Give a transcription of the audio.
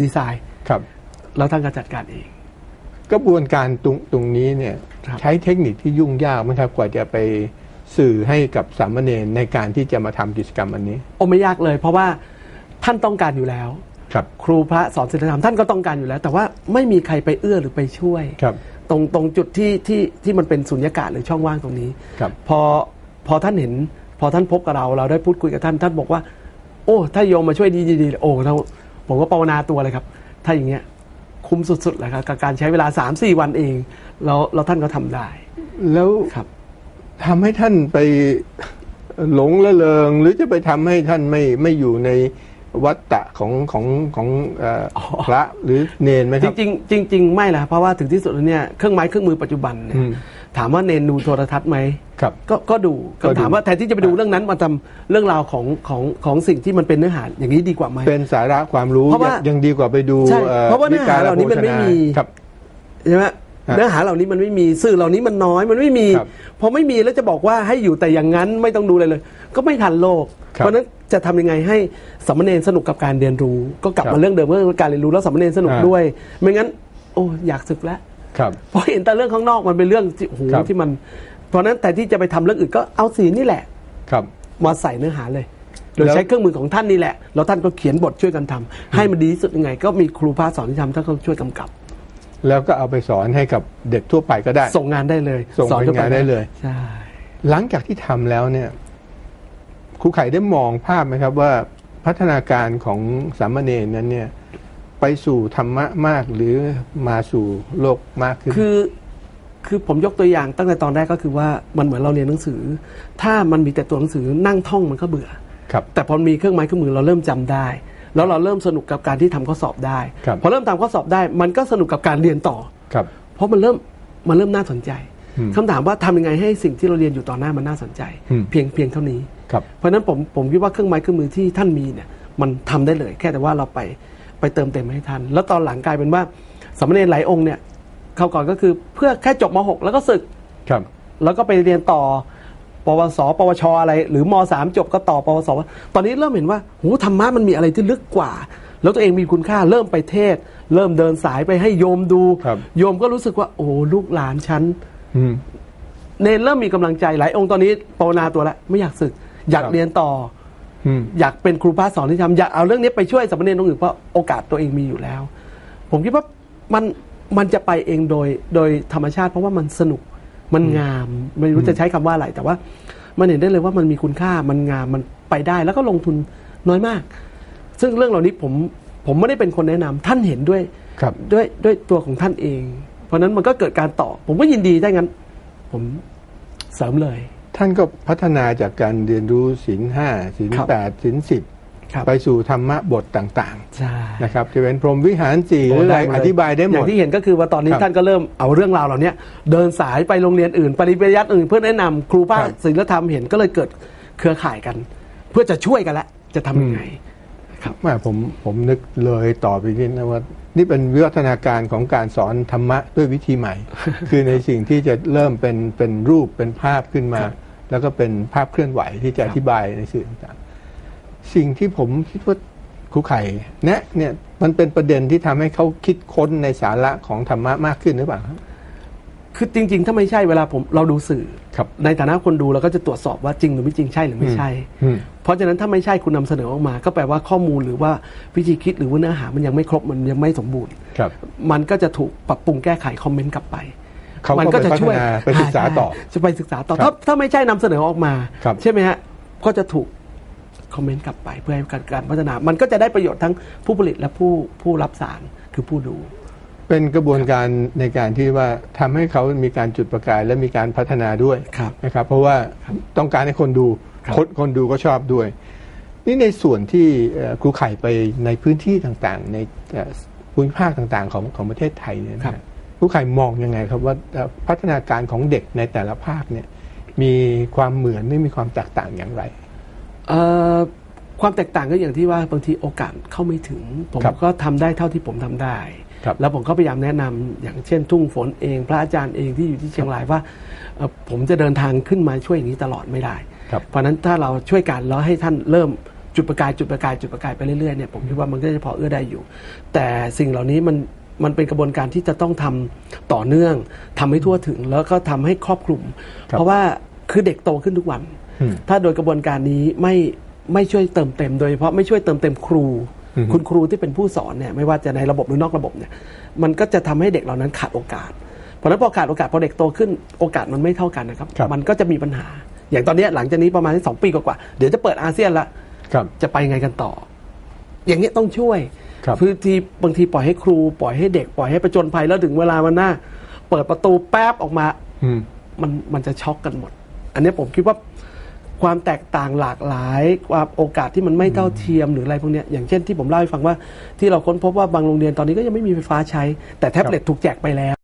ดีไซน์ครับแล้วท่านก็จัดการเอง กระบวนการตรงตรงนี้เนี่ยครับใช้เทคนิคที่ยุ่งยากไหมครับกว่าจะไปสื่อให้กับสามเณรในการที่จะมาทำกิจกรรมอันนี้โอ้ไม่ยากเลย เพราะว่าท่านต้องการอยู่แล้ว ครับ ครูพระสอนศีลธรรมท่านก็ต้องการอยู่แล้ว แต่ว่าไม่มีใครไปเอื้อหรือไปช่วยครับ ตรงตรงจุดที่ที่ที่มันเป็นสุญญากาศหรือช่องว่างตรงนี้ครับพอพอท่านเห็น พอท่านพบกับเราเราได้พูดคุยกับท่านท่านบอกว่า โอ้ ถ้าโยมมาช่วยดีดีๆโอ้เรา ผมก็ภาวนาตัวเลยครับ ถ้าอย่างเงี้ยคุ้มสุดๆเลยครับกับการใช้เวลา3าสี่วันเอง แล้วแล้วท่านก็ทำได้ แล้วครับทำให้ท่านไปหลงละเลงหรือจะไปทำให้ท่านไม่ไม่อยู่ในวัฏฏะของของของเอ่อออพระหรือเนนไหมคจรับริงๆจริงๆไม่ละเพราะว่าถึงที่สุดแล้วเนี่ยเครื่องไม้เครื่องมือปัจจุบันเนี่ยอืม ถามว่าเนนดูโทรทัศน์ไหมครับก็ก็ดูก็ดูคำถามว่าแทนที่จะไปดูเรื่องนั้นมาทำเรื่องราวของของของสิ่งที่มันเป็นเนื้อหาอย่างนี้ดีกว่าไหมเป็นสาระความรู้เพราะว่ายังดีกว่าไปดูใช่อ่อเพราะว่าเนื้อหาเหล่านี้มันไม่มีครับใช่ไหมฮะเนื้อหาเหล่านี้มันไม่มีสื่อเหล่านี้มันน้อยมันไม่มีครับพอไม่มีแล้วจะบอกว่าให้อยู่แต่อย่างนั้นไม่ต้องดูอะไรเลย ก็ไม่ทันโลกครับเพราะฉะนั้นจะทำยังไงให้สามเณรสนุกกับการเรียนรู้ ก็กลับครับมาเรื่องเดิมเรื่องการเรียนรู้แล้วสามเณรสนุกอ่าด้วย ไม่งั้น โอ้อยากศึกแล้ว ครับเพราะเห็นแต่เรื่องข้างนอกมันเป็นเรื่องที่โอ้โหครับ ที่มัน เพราะฉะนั้นแต่ที่จะไปทำเรื่องอื่นก็เอาสีนี่แหละ ครับ มาใส่เนื้อหาเลย โดยแล้ว ใช้เครื่องมือของท่านนี่แหละ แล้วท่านก็เขียนบทช่วยกันทำให้มันดีที่สุดยังไง ก็มีครูพาสอนที่ทำท่านก็ช่วยกำกับ แล้วก็เอาไปสอนให้กับเด็กทั่วไปก็ได้ ส่งงานได้เลยส่งสอนเป็นทั่วงานได้เลย ใช่ หลังจากที่ทำแล้วเนี่ยครูไข่ได้มองภาพไหมครับว่าพัฒนาการของสามเณรนั้นเนี่ย ไปสู่ธรรมะมากหรือมาสู่โลกมากขึ้น คือคือผมยกตัวอย่างตั้งแต่ตอนแรกก็คือว่ามันเหมือนเราเรียนหนังสือ ถ้ามันมีแต่ตัวหนังสือนั่งท่องมันก็เบื่อครับแต่พอมีเครื่องไม้เครื่องมือเราเริ่มจำได้ แล้วเราเริ่มสนุกกับการที่ทำข้อสอบได้ครับพอเริ่มทำข้อสอบได้ มันก็สนุกกับการเรียนต่อครับเพราะมันเริ่มมันเริ่มน่าสนใจอืมคำถามว่าทำยังไงให้สิ่งที่เราเรียนอยู่ต่อหน้ามันน่าสนใจอืมเพียงเพียงเท่านี้ครับเพราะฉะนั้นผมผมคิดว่าเครื่องไม้เครื่องมือที่ท่านมีเนี่ยมันทำได้เลย แค่แต่ว่าเราไป ไปเติมเต็มให้ท่านแล้วตอนหลังกลายเป็นว่าสามเณรหลายองค์เนี่ยเขาวก่อนก็คือเพื่อแค่จบม .6 แล้วก็ศึก ครับ แล้วก็ไปเรียนต่อปวส ปวช อะไร หรือมสามจบก็ต่อปวส ตอนนี้เริ่มเห็นว่าหูธรรมะมันมีอะไรที่ลึกกว่า แล้วตัวเองมีคุณค่าเริ่มไปเทศ เริ่มเดินสายไปให้โยมดู ครับ โยมก็รู้สึกว่า โอ้ลูกหลานฉัน อืม เนรเริ่มมีกำลังใจหลายองค์ตอนนี้ภาวนาตัวแล้วไม่อยากศึก อยากครับ เรียนต่อ อืมอยากเป็นครูพระสอนที่ทำอยากเอาเรื่องนี้ไปช่วยสามเณรตรงอื่นเพราะโอกาสตัวเองมีอยู่แล้ว ผมคิดว่ามันมันจะไปเองโดยโดยธรรมชาติ เพราะว่ามันสนุกมันงาม ไม่รู้จะใช้คำว่าอะไรแต่ว่า มันเห็นได้เลยว่ามันมีคุณค่ามันงามมันไปได้แล้วก็ลงทุนน้อยมาก ซึ่งเรื่องเหล่านี้ผมผมไม่ได้เป็นคนแนะนำท่านเห็นด้วยครับด้วยด้วยตัวของท่านเอง เพราะฉะนั้นมันก็เกิดการต่อ ผมก็ยินดีถ้างั้น ผมเสริมเลย ท่านก็พัฒนาจากการเรียนรู้ศีลห้าศีลครับแปดศีลสิบครับไปสู่ธรรมะบทต่างใช่ๆนะครับจะเป็นพรหมวิหารสี่หรืออะไรหมอดเลธิบายได้หมอย่าดงที่เห็นก็คือว่าตอนนี้ครับท่านก็เริ่มเอาเรื่องราวเหล่านี้เดินสายไปโรงเรียนอื่น ปริยัติอื่น เพื่อแนะนำครูป้าครับศิลธรรมเห็นก็เลยเกิดเครือข่ายกัน เพื่อจะช่วยกันละจะทำยังไง ครับแม่ผมผมนึกเลยต่อไปนิดนะว่า นี่เป็นวิวัฒนาการของการสอนธรรมะด้วยวิธีใหม่ คือในสิ่งที่จะเริ่มเป็นเป็นรูปเป็นภาพขึ้นมาครับแล้วก็เป็นภาพเคลื่อนไหวที่จะครัอบธิบายในสื่อต่างๆสิ่งที่ผมคิดว่าครูไข่แนะเนี่ยมันเป็นประเด็นที่ทำให้เขาคิดค้นในสาระของธรรมะมากขึ้นหรือเปล่าครับ คือจริง ๆ ถ้าไม่ใช่เวลาผมเราดูสื่อ ครับ ในฐานะคนดูเราก็จะตรวจสอบว่าจริงหรือไม่จริงใช่หรือไม่ใช่ อืม เพราะฉะนั้นถ้าไม่ใช่คุณนำเสนอออกมา ก็แปลว่าข้อมูลหรือว่าวิธีคิดหรือว่าเนื้อหามันยังไม่ครบมันยังไม่สมบูรณ์ ครับมันก็จะถูกปรับปรุงแก้ไขคอมเมนต์กลับไปเขาก็มันก็จะช่วยไปพัฒนาไปศึกษาต่อ ใช่จะไปศึกษาต่อครัถ้าบถ้าไม่ใช่นำเสนอออกมา ครับ ใช่ไหมฮะก็จะถูกคอมเมนต์กลับไปเพื่อให้การการพัฒนา มันก็จะได้ประโยชน์ทั้งผู้ผลิตและผู้ผู้รับสารคือผู้ดู เป็นกระบวนการในการที่ว่าทำให้เขามีการจุดประกายและมีการพัฒนาด้วยครับนะครับ เพราะว่าต้องการให้คนดูครับคนคนดูก็ชอบด้วย นี่ในส่วนที่เอ่อครูไข่ไปในพื้นที่ต่างๆ ในเอ่อภูมิภาคต่างๆ ของของประเทศไทยเนี่ยนะฮะครูไข่มองยังไงครับว่าเอ่อพัฒนาการของเด็กในแต่ละภาคเนี่ยมีความเหมือนไม่มีความแตกต่างอย่างไรเอ่อความแตกต่างก็อย่างที่ว่าบางทีโอกาสเข้าไม่ถึง ผมครับก็ทำได้เท่าที่ผมทำได้ครับ แล้วผมก็พยายามแนะนำอย่างเช่น ทุ่งฝนเอง พระอาจารย์เองที่อยู่ที่เชียงรายว่าเอ่อผมจะเดินทางขึ้นมาช่วยอย่างนี้ตลอดไม่ได้ครับเพราะฉะนั้นถ้าเราช่วยกันแล้วให้ท่านเริ่มจุดประกายจุดประกายจุดประกายไปเรื่อยๆเนี่ยผมคิดว่ามันก็จะพอเอื้อได้อยู่ แต่สิ่งเหล่านี้มันมันเป็นกระบวนการที่จะต้องทำต่อเนื่องทำให้ทั่วถึงแล้วก็ทำให้ครอบคลุมครับเพราะว่าคือเด็กโตขึ้นทุกวันอืมถ้าโดยกระบวนการนี้ไม่ไม่ช่วยเติมเต็ม โดยเฉพาะไม่ช่วยเติมเต็มครูอืม คุณครูที่เป็นผู้สอนเนี่ยไม่ว่าจะในระบบหรือนอกระบบเนี่ยมันก็จะทำให้เด็กเหล่านั้นขาดโอกาส เพราะฉะนั้นพอขาดโอกาสพอเด็กโตขึ้นโอกาสมันไม่เท่ากันนะครับครับมันก็จะมีปัญหา อย่างตอนเนี้ยหลังจากนี้ประมาณสองปีกว่าๆเดี๋ยวจะเปิดอาเซียนละครับจะไปไงกันต่อ อย่างเงี้ยต้องช่วยครับพื้นที่บางทีปล่อยให้ครูปล่อยให้เด็กปล่อยให้ประจนภัยแล้วถึงเวลามันหน้า เปิดประตูแป๊บออกมาอืมมันมันจะช็อกกันหมด อันนี้ผมคิดว่า ความแตกต่างหลากหลายความโอกาสที่มันไม่เท่าเทียมหรืออะไรพวกเนี้ยอย่างเช่นที่ผมเล่าให้ฟังว่าที่เราค้นพบว่าบางโรงเรียนตอนนี้ก็ยังไม่มีไฟฟ้าใช้ แต่แท็บเล็ตถูกแจกไปแล้ว